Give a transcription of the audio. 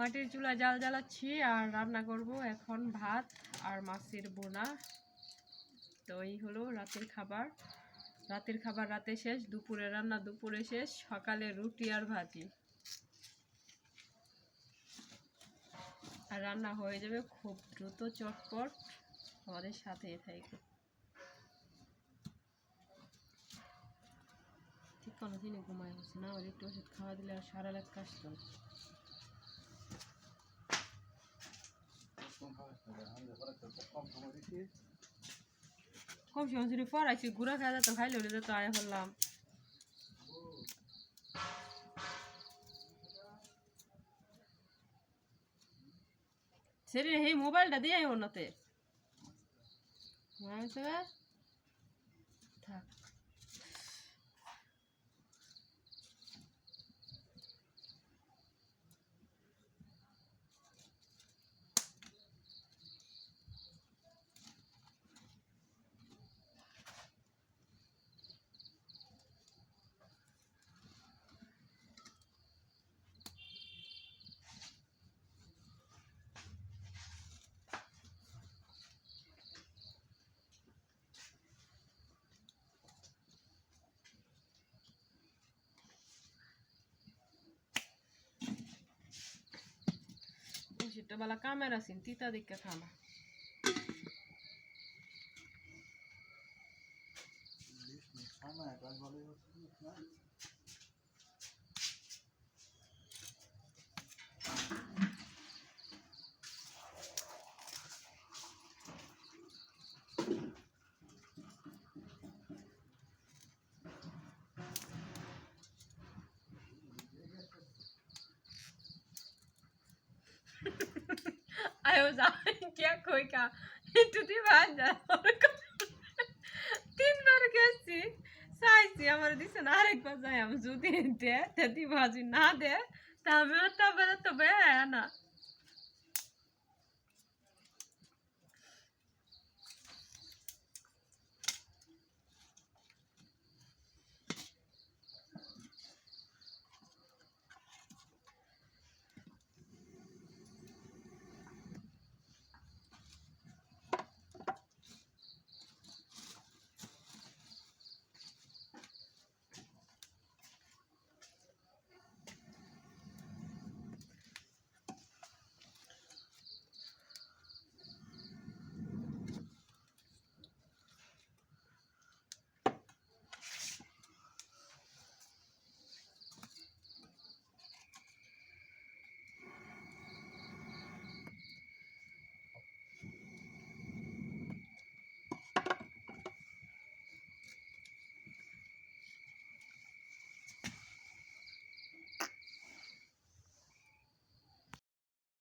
মাটির চুলা জাল জ্বালাচ্ছি আর রান্না করব এখন ভাত আর মাছের বোনা। তো এই হলো রাতের খাবার। রাতের খাবার রাতে শেষ, দুপুরে রান্না দুপুরে শেষ, সকালে রুটি আর ভাতি আর রান্না হয়ে যাবে খুব দ্রুত, চটপট। আমাদের সাথে থাকবে ঠিক কোনো দিনে ঘুমায় হচ্ছে না, ওর একটু ওষুধ খাওয়া দিলে আর সারা রাত কাশতো না কম সময় যদি পড়াইছি, ঘুরা খাওয়া যেত খাইলে ওরে যেত আয় হলাম। সেরে এই মোবাইলটা দিয়ে ওনাতে থাক। valamiféle kameraszín la cámara, cintita de que cama. valami, hogy খানা आयो जा क्या कोई का টুটি ভাত যা তিনবার গেছি চাইছি আমার দিছে না আরেকবার যাই আমি যদি দে তেতি ভাজি না দে তবে তবে তো বে না